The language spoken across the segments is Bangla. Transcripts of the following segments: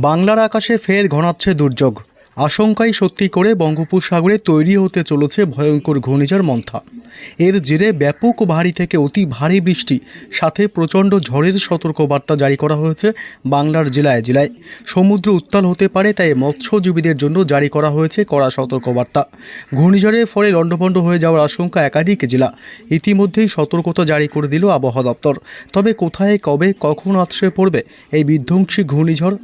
বাংলার আকাশে ফের ঘনাচ্ছে দুর্যোগ। আশঙ্কাই সত্যি করে বঙ্গোপসাগরে তৈরি হতে চলেছে ভয়ঙ্কর ঘূর্ণিঝড় মন্থা। এর জেরে ব্যাপক ভারী থেকে অতি ভারী বৃষ্টি, সাথে প্রচণ্ড ঝড়ের সতর্কবার্তা জারি করা হয়েছে বাংলার জেলায় জেলায়। সমুদ্র উত্তাল হতে পারে, তাই মৎস্যজীবীদের জন্য জারি করা হয়েছে কড়া সতর্কবার্তা। ঘূর্ণিঝড়ের ফলে লণ্ডভণ্ড হয়ে যাওয়ার আশঙ্কা একাধিক জেলা। ইতিমধ্যেই সতর্কতা জারি করে দিল আবহাওয়া দপ্তর। তবে কোথায়, কবে, কখন আশ্রয়ে পড়বে এই বিধ্বংসী ঘূর্ণিঝড়?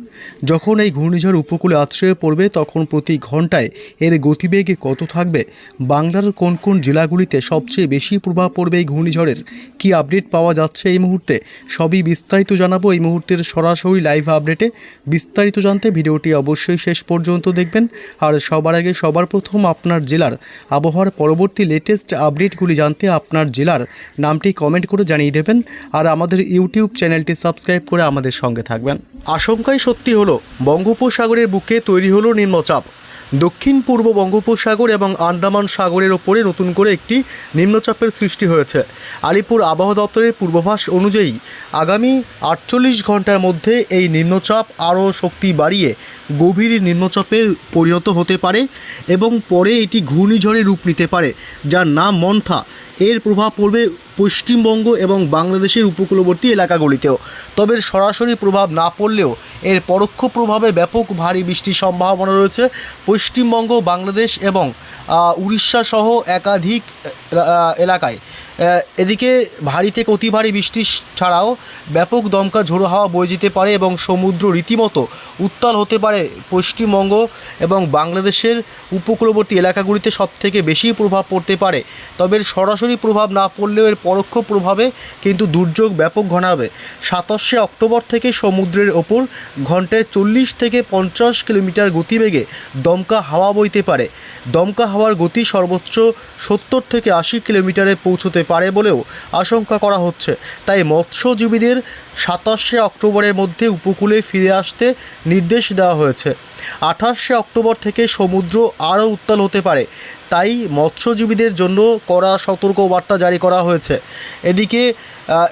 যখন এই ঘূর্ণিঝড় উপকূলে আশ্রয়ে পড়বে, তখন প্রতি ঘন্টায় এর গতিবেগে কত থাকবে? বাংলার কোন কোন জেলাগুলিতে সবচেয়ে বেশি প্রভাব পড়বে এই ঘূর্ণিঝড়ের? কি আপডেট পাওয়া যাচ্ছে এই মুহূর্তে? সবই বিস্তারিত জানাব এই মুহূর্তের সরাসরি লাইভ আপডেটে বিস্তারিত জানতে ভিডিওটি অবশ্যই শেষ পর্যন্ত দেখবেন। আর সবার আগে সবার প্রথম আপনার জেলার আবহাওয়ার পরবর্তী লেটেস্ট আপডেটগুলি জানতে আপনার জেলার নামটি কমেন্ট করে জানিয়ে দেবেন। আর আমাদের ইউটিউব চ্যানেলটি সাবস্ক্রাইব করে আমাদের সঙ্গে থাকবেন। আশঙ্কাই সত্যি হলো, বঙ্গোপসাগরের বুকে তৈরি হলো নিম্নচাপ দক্ষিণ পূর্ব বঙ্গোপসাগর এবং আন্দামান সাগরের ওপরে নতুন করে একটি নিম্নচাপের সৃষ্টি হয়েছে। আলিপুর আবহাওয়া দপ্তরের পূর্বাভাস অনুযায়ী, আগামী আটচল্লিশ ঘণ্টার মধ্যে এই নিম্নচাপ আরও শক্তি বাড়িয়ে গভীর নিম্নচাপে পরিণত হতে পারে এবং পরে এটি ঘূর্ণিঝড়ে রূপ নিতে পারে, যার নাম মন্থা। এর প্রভাব পড়বে পশ্চিমবঙ্গ এবং বাংলাদেশের উপকূলবর্তী এলাকাগুলিতেও। তবে সরাসরি প্রভাব না পড়লেও এর পরোক্ষ প্রভাবে ব্যাপক ভারী বৃষ্টির সম্ভাবনা রয়েছে। পশ্চিমবঙ্গ, বাংলাদেশ এবং উড়িষ্যা সহ একাধিক এলাকায়। এদিকে ভারী থেকে অতি ভারী বৃষ্টি ছাড়াও ব্যাপক দমকা ঝোড়ো হাওয়া বয়ে যেতে পারে এবং সমুদ্র রীতিমতো উত্তাল হতে পারে পশ্চিমবঙ্গ এবং বাংলাদেশের উপকূলবর্তী এলাকাগুলিতে সবথেকে বেশি প্রভাব পড়তে পারে। তবে এর সরাসরি প্রভাব না পড়লেও এর পরোক্ষ প্রভাবে কিন্তু দুর্যোগ ব্যাপক ঘনাবে। সাতাশে অক্টোবর থেকে সমুদ্রের ওপর ঘন্টায় চল্লিশ থেকে পঞ্চাশ কিলোমিটার গতিবেগে দমকা হাওয়া বইতে পারে। দমকা হাওয়ার গতি সর্বোচ্চ সত্তর থেকে আশি কিলোমিটারে পৌঁছতে পারে বলেও আশঙ্কা করা হচ্ছে। তাই মৎস্যজীবীদের সাতাশে অক্টোবরের মধ্যে উপকূলে ফিরে আসতে নির্দেশ দেওয়া হয়েছে। আঠাশে অক্টোবর থেকে সমুদ্র আরও উত্তাল হতে পারে। তাই মৎস্যজীবীদের জন্য কড়া সতর্কবার্তা জারি করা হয়েছে। এদিকে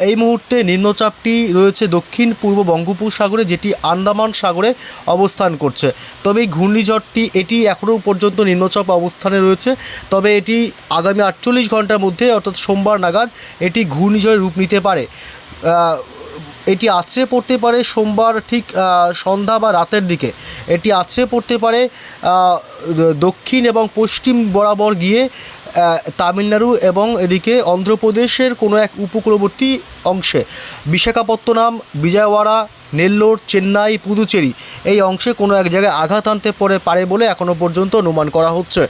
এই মুহূর্তে নিম্নচাপটি রয়েছে দক্ষিণ পূর্ব বঙ্গোপসাগরে, যেটি আন্দামান সাগরে অবস্থান করছে। তবে এই ঘূর্ণিঝড়টি, এটি এখনও পর্যন্ত নিম্নচাপ অবস্থানে রয়েছে। তবে এটি আগামী আটচল্লিশ ঘণ্টার মধ্যে, অর্থাৎ সোমবার নাগাদ, এটি ঘূর্ণিঝড়ে রূপ নিতে পারে। এটি আছড়ে পড়তে পারে সোমবার ঠিক সন্ধ্যা বা রাতের দিকে। এটি আছড়ে পড়তে পারে দক্ষিণ এবং পশ্চিম বরাবর গিয়ে তামিলনাড়ু এবং এদিকে অন্ধ্রপ্রদেশের কোনো এক উপকূলবর্তী অংশে। বিশাখাপত্তনম, বিজয়ওয়াড়া, নেল্লোর, চেন্নাই, পুদুচেরি এই অংশে কোনো এক জায়গায় আঘাত আনতে পরে পারে বলে এখনও পর্যন্ত অনুমান করা হচ্ছে।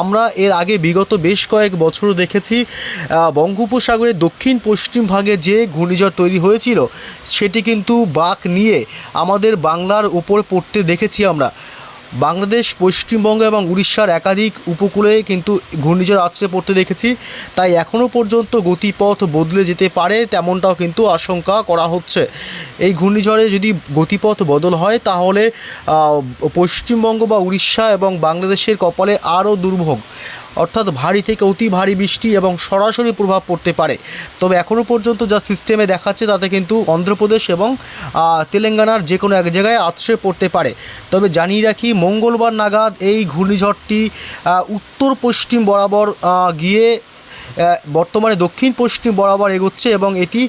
আমরা এর আগে বিগত বেশ কয়েক বছর দেখেছি বঙ্গোপসাগরের দক্ষিণ পশ্চিম ভাগে যে ঘূর্ণিঝড় তৈরি হয়েছিল, সেটি কিন্তু বাঁক নিয়ে আমাদের বাংলার উপর পড়তে দেখেছি আমরা। বাংলাদেশ, পশ্চিমবঙ্গ এবং উড়িষ্যার একাধিক উপকূলে কিন্তু ঘূর্ণিঝড় আছড়ে পড়তে দেখেছি। তাই এখনও পর্যন্ত গতিপথ বদলে যেতে পারে তেমনটাও কিন্তু আশঙ্কা করা হচ্ছে। এই ঘূর্ণিঝড়ে যদি গতিপথ বদল হয়, তাহলে পশ্চিমবঙ্গ বা উড়িষ্যা এবং বাংলাদেশের কপালে আরও দুর্ভোগ। অর্থাৎ ভারী থেকে অতি ভারী বৃষ্টি এবং সরাসরি প্রভাব পড়তে পারে। তবে এখনও পর্যন্ত যা সিস্টেমে দেখাচ্ছে তাতে কিন্তু অন্ধ্রপ্রদেশ এবং তেলেঙ্গানার যে কোনো এক জায়গায় আশ্রয় পড়তে পারে। তবে জানিয়ে রাখি, মঙ্গলবার নাগাদ এই ঘূর্ণিঝড়টি উত্তর পশ্চিম বরাবর গিয়ে বর্তমানে দক্ষিণ পশ্চিম বরাবর এগোচ্ছে এবং এটি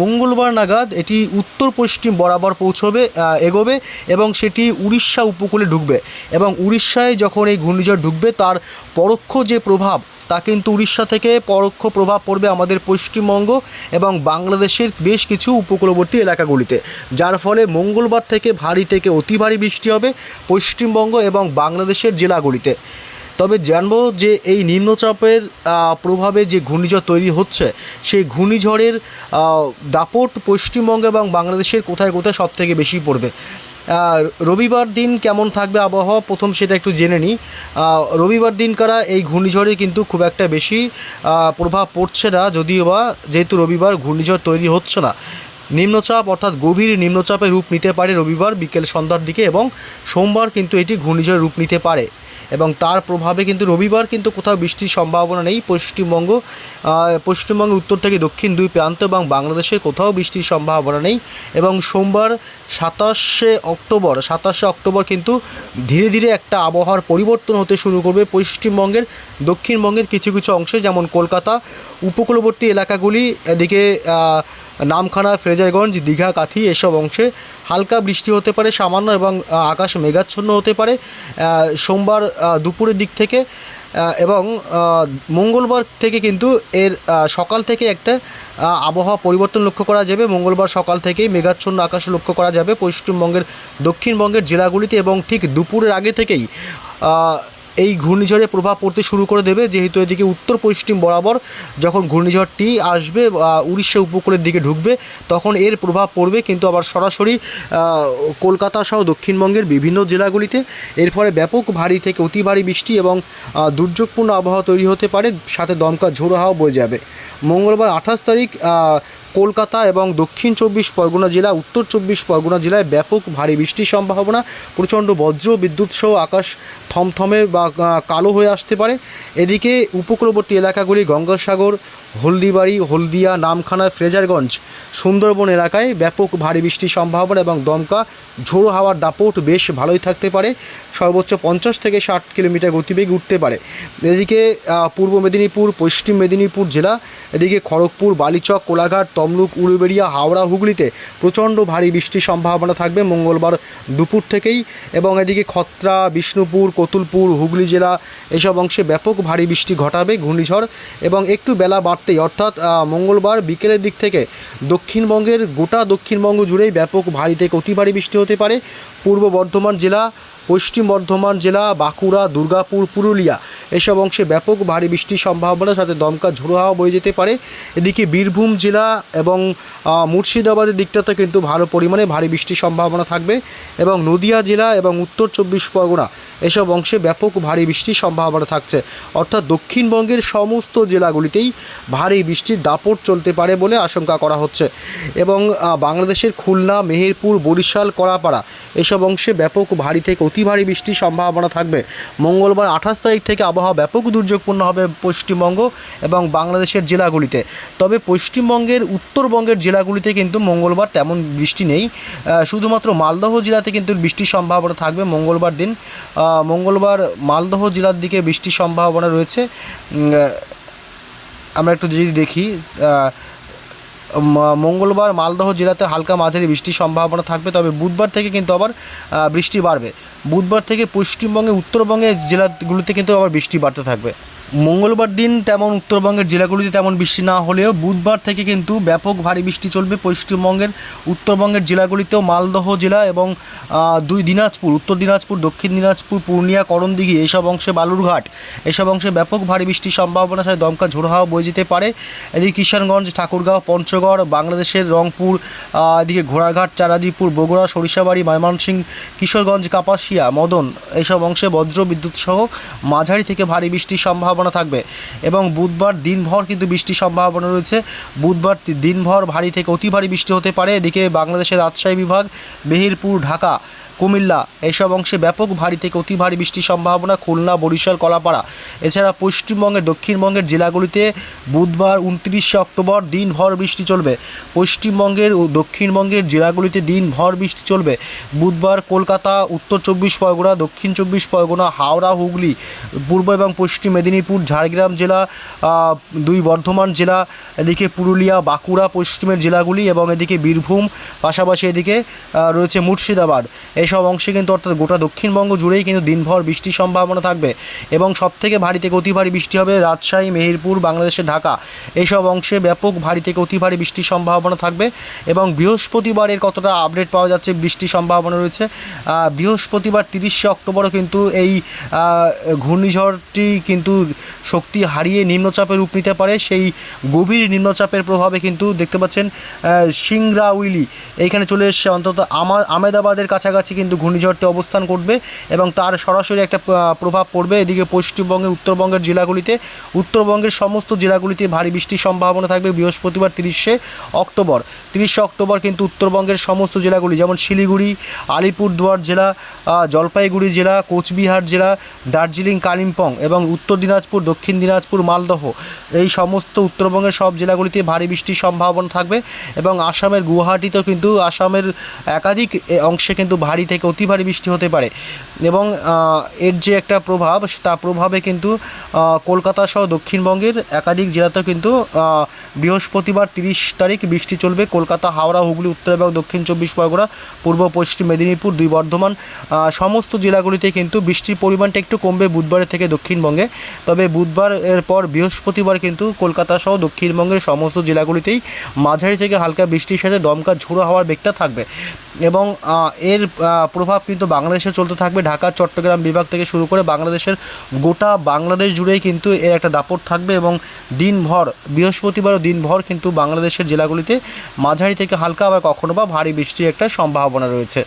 মঙ্গলবার নাগাদ এটি উত্তর পশ্চিম বরাবর পৌঁছবে এগোবে এবং সেটি উড়িষ্যা উপকূলে ঢুকবে। এবং উড়িষ্যায় যখন এই ঘূর্ণিঝড় ঢুকবে, তার পরোক্ষ যে প্রভাব, তা কিন্তু উড়িষ্যা থেকে পরোক্ষ প্রভাব পড়বে আমাদের পশ্চিমবঙ্গ এবং বাংলাদেশের বেশ কিছু উপকূলবর্তী এলাকাগুলিতে। যার ফলে মঙ্গলবার থেকে ভারী থেকে অতি ভারী বৃষ্টি হবে পশ্চিমবঙ্গ এবং বাংলাদেশের জেলাগুলিতে। তবে জানব যে এই নিম্নচাপের প্রভাবে যে ঘূর্ণিঝড় তৈরি হচ্ছে, সেই ঘূর্ণিঝড়ের দাপট পশ্চিমবঙ্গ এবং বাংলাদেশের কোথায় কোথায় সব থেকে বেশি পড়বে? রবিবার দিন কেমন থাকবে আবহাওয়া? প্রথম সেটা একটু জেনে নিই। রবিবার দিন কারা এই ঘূর্ণিঝড়ে কিন্তু খুব একটা বেশি প্রভাব পড়ছে না, যদিও বা যেহেতু রবিবার ঘূর্ণিঝড় তৈরি হচ্ছে না। নিম্নচাপ অর্থাৎ গভীর নিম্নচাপে রূপ নিতে পারে রবিবার বিকেল সন্ধ্যার দিকে এবং সোমবার কিন্তু এটি ঘূর্ণিঝড় রূপ নিতে পারে। এবং তার প্রভাবে কিন্তু রবিবার কিন্তু কোথাও বৃষ্টির সম্ভাবনা নেই। পশ্চিমবঙ্গ আহ, পশ্চিমবঙ্গের উত্তর থেকে দক্ষিণ দুই প্রান্ত এবং বাংলাদেশের কোথাও বৃষ্টির সম্ভাবনা নেই এবং সোমবার সাতাশে অক্টোবর সাতাশে অক্টোবর কিন্তু ধীরে ধীরে একটা আবহাওয়ার পরিবর্তন হতে শুরু করবে পশ্চিমবঙ্গের দক্ষিণবঙ্গের কিছু কিছু অংশে যেমন কলকাতা উপকূলবর্তী এলাকাগুলি এদিকে নামখানা, ফ্রেজারগঞ্জ, দীঘা, কাথি এসব অংশে হালকা বৃষ্টি হতে পারে, সামান্য এবং আকাশ মেঘাচ্ছন্ন হতে পারে। সোমবার দুপুরের দিক থেকে এবং মঙ্গলবার থেকে কিন্তু এর সকাল থেকে একটা আবহাওয়া পরিবর্তন লক্ষ্য করা যাবে। মঙ্গলবার সকাল থেকেই মেঘাচ্ছন্ন আকাশ লক্ষ্য করা যাবে। পশ্চিমবঙ্গের, দক্ষিণবঙ্গের জেলাগুলিতে এবং ঠিক দুপুরের আগে থেকেই এই ঘূর্ণিঝড়ে প্রভাব পড়তে শুরু করে দেবে, যেহেতু এদিকে উত্তর পশ্চিম বরাবর যখন ঘূর্ণিঝড়টি আসবে উড়িষ্যা উপকূলের দিকে ঢুকবে, তখন এর প্রভাব পড়বে, কিন্তু আবার সরাসরি কলকাতা সহ দক্ষিণবঙ্গের বিভিন্ন জেলাগুলিতে। এর ফলে ব্যাপক ভারী থেকে অতি ভারী বৃষ্টি এবং দুর্যোগপূর্ণ আবহাওয়া তৈরি হতে পারে, সাথে দমকা ঝোড়ো হাওয়া বয়ে যাবে। মঙ্গলবার আঠাশ তারিখ কলকাতা এবং দক্ষিণ চব্বিশ পরগনা জেলা, উত্তর চব্বিশ পরগনা জেলায় ব্যাপক ভারী বৃষ্টির সম্ভাবনা। প্রচণ্ড বজ্র, বিদ্যুৎ সহ আকাশ থমথমে বা কালো হয়ে আসতে পারে। এদিকে উপকূলবর্তী এলাকাগুলি গঙ্গাসাগর হলদিবাড়ি, হলদিয়া, নামখানা, ফ্রেজারগঞ্জ, সুন্দরবন এলাকায় ব্যাপক ভারী বৃষ্টির সম্ভাবনা এবং দমকা, ঝোড়ো হাওয়ার দাপট বেশ ভালোই থাকতে পারে। সর্বোচ্চ পঞ্চাশ থেকে ষাট কিলোমিটার গতিবেগ উঠতে পারে। এদিকে পূর্ব মেদিনীপুর, পশ্চিম মেদিনীপুর জেলা, এদিকে খড়গপুর, বালিচক, কোলাঘাট, তমলুক, উলুবেড়িয়া, হাওড়া, হুগলিতে প্রচণ্ড ভারী বৃষ্টির সম্ভাবনা থাকবে মঙ্গলবার দুপুর থেকেই এবং এদিকে খত্রা, বিষ্ণুপুর, কতুলপুর, হুগলি জেলা এসব অংশে ব্যাপক ভারী বৃষ্টি ঘটাবে ঘূর্ণিঝড় এবং একটু বেলা বাড়তেই অর্থাৎ মঙ্গলবার বিকেলের দিক থেকে দক্ষিণবঙ্গের গোটা দক্ষিণবঙ্গ জুড়েই ব্যাপক ভারী থেকে অতি ভারী বৃষ্টি হতে পারে। পূর্ব বর্ধমান জেলা, পশ্চিম বর্ধমান জেলা, বাঁকুড়া, দুর্গাপুর, পুরুলিয়া। এসব অংশে ব্যাপক ভারী বৃষ্টির সম্ভাবনা সাথে দমকা ঝোড়ো হাওয়া বয়ে যেতে পারে। এদিকে বীরভূম জেলা এবং মুর্শিদাবাদের দিকটাতে কিন্তু ভালো পরিমাণে ভারী বৃষ্টির সম্ভাবনা থাকবে এবং নদিয়া জেলা এবং উত্তর চব্বিশ পরগনা এসব অংশে ব্যাপক ভারী বৃষ্টির সম্ভাবনা থাকছে। অর্থাৎ দক্ষিণবঙ্গের সমস্ত জেলাগুলিতেই ভারী বৃষ্টির দাপট চলতে পারে বলে আশঙ্কা করা হচ্ছে। এবং বাংলাদেশের খুলনা, মেহেরপুর, বরিশাল কলাপাড়া এসব অংশে ব্যাপক ভারী থেকে অতি ভারী বৃষ্টির সম্ভাবনা থাকবে। মঙ্গলবার আঠাশ তারিখ থেকে আবহাওয়া ব্যাপক দুর্যোগপূর্ণ হবে পশ্চিমবঙ্গ এবং বাংলাদেশের জেলাগুলিতে। তবে পশ্চিমবঙ্গের উত্তরবঙ্গের জেলাগুলিতে কিন্তু মঙ্গলবার তেমন বৃষ্টি নেই। শুধুমাত্র মালদহ জেলাতে কিন্তু বৃষ্টির সম্ভাবনা থাকবে মঙ্গলবার দিন। মঙ্গলবার মালদহ জেলার দিকে বৃষ্টির সম্ভাবনা রয়েছে। আমরা একটু যদি দেখি মঙ্গলবার মালদহ জেলাতে হালকা মাঝারি বৃষ্টির সম্ভাবনা থাকবে, তবে বুধবার থেকে কিন্তু আবার বৃষ্টি বাড়বে। বুধবার থেকে পশ্চিমবঙ্গে, উত্তরবঙ্গের জেলাগুলিতে কিন্তু আবার বৃষ্টি বাড়তে থাকবে। মঙ্গলবার দিন তেমন উত্তরবঙ্গের জেলাগুলিতে তেমন বৃষ্টি না হলেও বুধবার থেকে কিন্তু ব্যাপক ভারী বৃষ্টি চলবে পশ্চিমবঙ্গের উত্তরবঙ্গের জেলাগুলিতেও মালদহ জেলা এবং দুই দিনাজপুর, উত্তর দিনাজপুর, দক্ষিণ দিনাজপুর, পূর্ণিয়া, করণদিঘি এইসব অংশে বালুরঘাট এসব অংশে ব্যাপক ভারী বৃষ্টির সম্ভাবনা সাথে দমকা ঝোড়ো হাওয়া বয়ে যেতে পারে। এদিকে কিষানগঞ্জ, ঠাকুরগাঁও, পঞ্চগড়, বাংলাদেশের রংপুর এদিকে ঘোড়াঘাট চারাজিপুর বগুড়া, সরিষাবাড়ি, ময়মনসিংহ, কিশোরগঞ্জ, কাপাসিয়া, মদন এইসব অংশে বজ্র বিদ্যুৎ সহ মাঝারি থেকে ভারী বৃষ্টির সম্ভাবনা থাকবে। এবং বুধবার দিনভর কিন্তু বৃষ্টির সম্ভাবনা রয়েছে। বুধবার দিনভর ভারী থেকে অতি ভারী বৃষ্টি হতে পারে। এদিকে বাংলাদেশের রাজশাহী বিভাগ, মেহেরপুর, ঢাকা কুমিল্লা। এইসব অংশে ব্যাপক ভারী থেকে অতি ভারী বৃষ্টির সম্ভাবনা খুলনা, বরিশাল, কলাপাড়া। এছাড়া পশ্চিমবঙ্গের, দক্ষিণবঙ্গের জেলাগুলিতে বুধবার উনত্রিশে অক্টোবর দিনভর বৃষ্টি চলবে। পশ্চিমবঙ্গের ও দক্ষিণবঙ্গের জেলাগুলিতে দিনভর বৃষ্টি চলবে। বুধবার কলকাতা, উত্তর চব্বিশ পরগনা, দক্ষিণ চব্বিশ পরগনা, হাওড়া, হুগলি, পূর্ব এবং পশ্চিম মেদিনীপুর, ঝাড়গ্রাম জেলা দুই বর্ধমান জেলা, এদিকে পুরুলিয়া, বাঁকুড়া, পশ্চিমের জেলাগুলি এবং এদিকে বীরভূম, পাশাপাশি এদিকে রয়েছে মুর্শিদাবাদ। এইসব অংশে কিন্তু অর্থাৎ গোটা দক্ষিণবঙ্গ জুড়েই কিন্তু দিনভর বৃষ্টির সম্ভাবনা থাকবে এবং সবথেকে ভারী থেকে অতি ভারী বৃষ্টি হবে রাজশাহী, মেহেরপুর, বাংলাদেশের ঢাকা। এইসব অংশে ব্যাপক ভারী থেকে অতি ভারী বৃষ্টির সম্ভাবনা থাকবে এবং বৃহস্পতিবারের কতটা আপডেট পাওয়া যাচ্ছে বৃষ্টির সম্ভাবনা রয়েছে। বৃহস্পতিবার তিরিশে অক্টোবরও কিন্তু এই ঘূর্ণিঝড়টি কিন্তু শক্তি হারিয়ে নিম্নচাপের রূপ নিতে পারে। সেই গভীর নিম্নচাপের প্রভাবে কিন্তু দেখতে পাচ্ছেন সিংরাউইলি এইখানে চলে এসছে অন্তত আমা আমেদাবাদের কাছাকাছি কিন্তু ঘূর্ণিঝড়টি অবস্থান করবে এবং তার সরাসরি একটা প্রভাব পড়বে এদিকে পশ্চিমবঙ্গে, উত্তরবঙ্গের জেলাগুলিতে। উত্তরবঙ্গের সমস্ত জেলাগুলিতে ভারী বৃষ্টির সম্ভাবনা থাকবে বৃহস্পতিবার তিরিশে অক্টোবর। তিরিশে অক্টোবর কিন্তু উত্তরবঙ্গের সমস্ত জেলাগুলি, যেমন শিলিগুড়ি, আলিপুরদুয়ার জেলা জলপাইগুড়ি জেলা, কোচবিহার জেলা, দার্জিলিং, কালিম্পং এবং উত্তর দিনাজপুর, দক্ষিণ দিনাজপুর, মালদহ। এই সমস্ত উত্তরবঙ্গের সব জেলাগুলিতে ভারী বৃষ্টির সম্ভাবনা থাকবে এবং আসামের গুয়াহাটিতেও কিন্তু আসামের একাধিক অংশে কিন্তু ভারী থেকে অতি ভারী বৃষ্টি হতে পারে। এবং এর যে একটা প্রভাব, তা প্রভাবে কিন্তু কলকাতা সহ দক্ষিণবঙ্গের একাধিক জেলাতেও কিন্তু বৃহস্পতিবার তিরিশ তারিখ বৃষ্টি চলবে। কলকাতা, হাওড়া, হুগলি, উত্তর এবং দক্ষিণ চব্বিশ পরগনা, পূর্ব পশ্চিম মেদিনীপুর, দুই বর্ধমান সমস্ত জেলাগুলিতে কিন্তু বৃষ্টির পরিমাণটা একটু কমবে বুধবারের থেকে দক্ষিণবঙ্গে। তবে বুধবার এর পর বৃহস্পতিবার কিন্তু কলকাতা সহ দক্ষিণবঙ্গের সমস্ত জেলাগুলিতেই মাঝারি থেকে হালকা বৃষ্টির সাথে দমকা ঝোড়ো হওয়ার বেগটা থাকবে। এবং এর প্রভাব কিন্তু বাংলাদেশে চলতে থাকবে। ঢাকা, চট্টগ্রাম বিভাগ থেকে শুরু করে বাংলাদেশের গোটা বাংলাদেশ জুড়েই কিন্তু এর একটা দাপট থাকবে এবং দিনভর বৃহস্পতিবারও দিনভর কিন্তু বাংলাদেশের জেলাগুলিতে মাঝারি থেকে হালকা আবার কখনো বা ভারী বৃষ্টির একটা সম্ভাবনা রয়েছে।